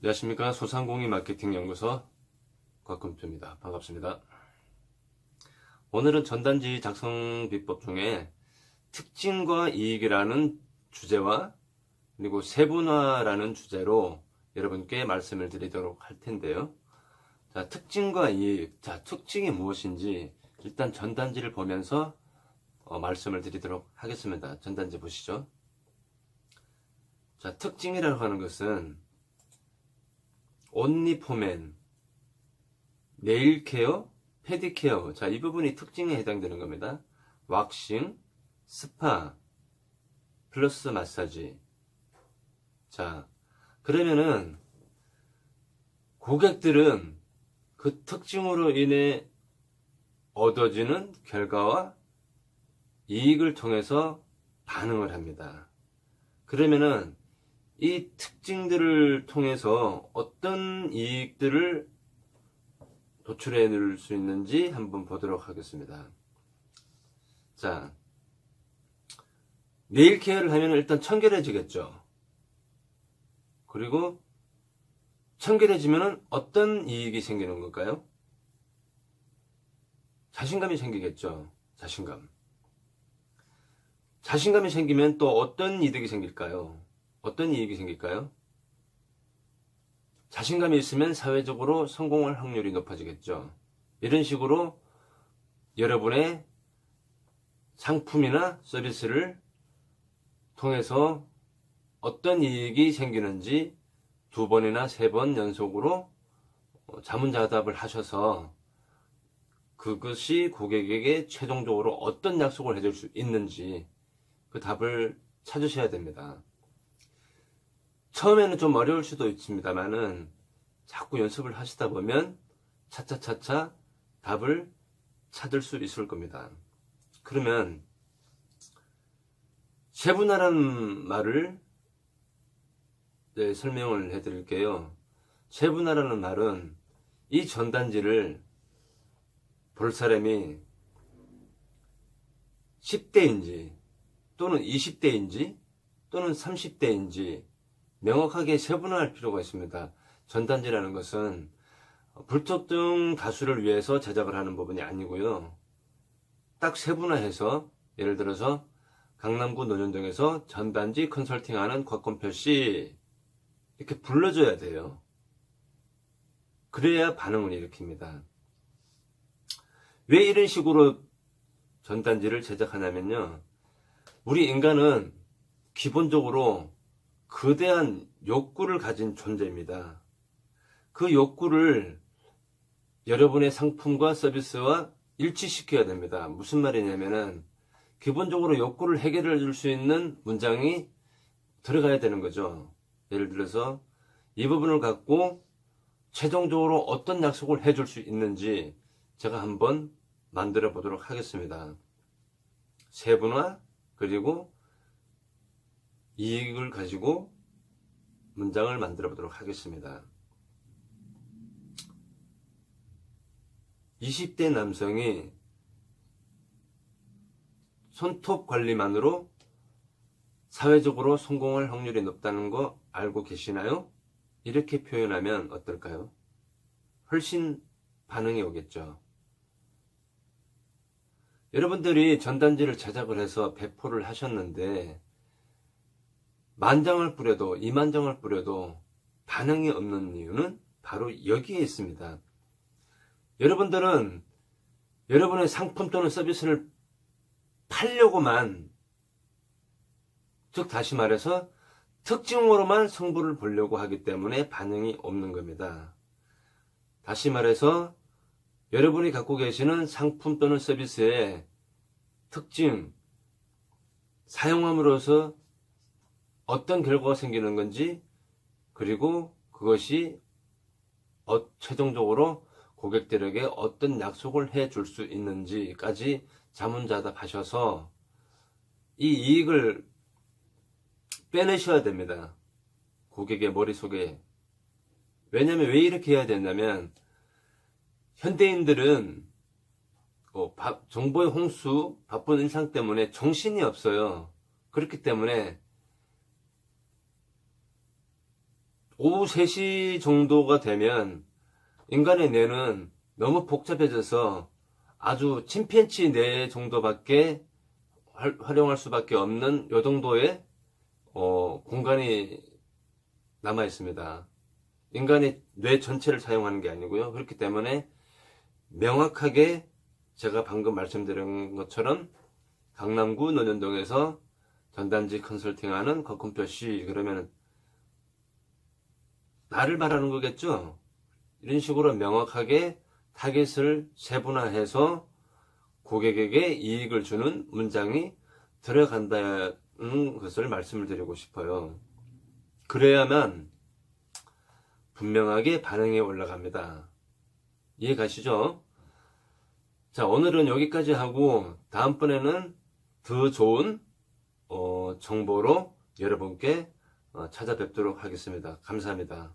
안녕하십니까 소상공인 마케팅 연구소 곽금주입니다. 반갑습니다. 오늘은 전단지 작성 비법 중에 특징과 이익이라는 주제와 그리고 세분화라는 주제로 여러분께 말씀을 드리도록 할 텐데요. 자, 특징과 이익. 자, 특징이 무엇인지 일단 전단지를 보면서 어, 말씀을 드리도록 하겠습니다. 전단지 보시죠. 자, 특징이라고 하는 것은 온리포맨, 네일케어, 페디케어. 자, 이 부분이 특징에 해당되는 겁니다. 왁싱, 스파, 플러스 마사지. 자, 그러면은 고객들은 그 특징으로 인해 얻어지는 결과와 이익을 통해서 반응을 합니다. 그러면은 이 특징들을 통해서 어떤 이익들을 도출해 낼 수 있는지 한번 보도록 하겠습니다. 자, 네일 케어를 하면 일단 청결해지겠죠. 그리고 청결해지면 어떤 이익이 생기는 걸까요? 자신감이 생기겠죠. 자신감. 자신감이 생기면 또 어떤 이득이 생길까요? 어떤 이익이 생길까요? 자신감이 있으면 사회적으로 성공할 확률이 높아지겠죠. 이런 식으로 여러분의 상품이나 서비스를 통해서 어떤 이익이 생기는지 두 번이나 세 번 연속으로 자문자답을 하셔서 그것이 고객에게 최종적으로 어떤 약속을 해줄 수 있는지 그 답을 찾으셔야 됩니다. 처음에는 좀 어려울 수도 있습니다만은 자꾸 연습을 하시다 보면 차차차차 답을 찾을 수 있을 겁니다. 그러면 세분화라는 말을 네, 설명을 해드릴게요. 세분화라는 말은 이 전단지를 볼 사람이 10대인지 또는 20대인지 또는 30대인지 명확하게 세분화할 필요가 있습니다. 전단지라는 것은 불특정 다수를 위해서 제작을 하는 부분이 아니고요. 딱 세분화해서 예를 들어서 강남구 논현동에서 전단지 컨설팅하는 곽건표 씨 이렇게 불러줘야 돼요. 그래야 반응을 일으킵니다. 왜 이런 식으로 전단지를 제작하냐면요. 우리 인간은 기본적으로 거대한 욕구를 가진 존재입니다. 그 욕구를 여러분의 상품과 서비스와 일치시켜야 됩니다. 무슨 말이냐면은 기본적으로 욕구를 해결해 줄 수 있는 문장이 들어가야 되는 거죠. 예를 들어서 이 부분을 갖고 최종적으로 어떤 약속을 해줄 수 있는지 제가 한번 만들어 보도록 하겠습니다. 세분화 그리고 이익을 가지고 문장을 만들어 보도록 하겠습니다. 20대 남성이 손톱 관리만으로 사회적으로 성공할 확률이 높다는 거 알고 계시나요? 이렇게 표현하면 어떨까요? 훨씬 반응이 오겠죠. 여러분들이 전단지를 제작을 해서 배포를 하셨는데 만장을 뿌려도 이만장을 뿌려도 반응이 없는 이유는 바로 여기에 있습니다. 여러분들은 여러분의 상품 또는 서비스를 팔려고만 즉 다시 말해서 특징으로만 성부를 보려고 하기 때문에 반응이 없는 겁니다. 다시 말해서 여러분이 갖고 계시는 상품 또는 서비스의 특징, 사용함으로써 어떤 결과가 생기는 건지, 그리고 그것이 어, 최종적으로 고객들에게 어떤 약속을 해 줄 수 있는지까지 자문자답하셔서 이 이익을 빼내셔야 됩니다. 고객의 머릿속에. 왜냐면 왜 이렇게 해야 된다면, 현대인들은 어, 정보의 홍수, 바쁜 일상 때문에 정신이 없어요. 그렇기 때문에 오후 3시 정도가 되면 인간의 뇌는 너무 복잡해져서 아주 침팬치 뇌 정도밖에 활- 활용할 수밖에 없는 요 정도의 어, 공간이 남아 있습니다. 인간이 뇌 전체를 사용하는 게 아니고요. 그렇기 때문에 명확하게 제가 방금 말씀드린 것처럼 강남구 논현동에서 전단지 컨설팅하는 거컴표 씨 그러면 나를 말하는 거겠죠. 이런 식으로 명확하게 타겟을 세분화해서 고객에게 이익을 주는 문장이 들어간다는 것을 말씀을 드리고 싶어요. 그래야만 분명하게 반응이 올라갑니다. 이해 가시죠? 자, 오늘은 여기까지 하고 다음번에는 더 좋은 어, 정보로 여러분께 어, 찾아뵙도록 하겠습니다. 감사합니다.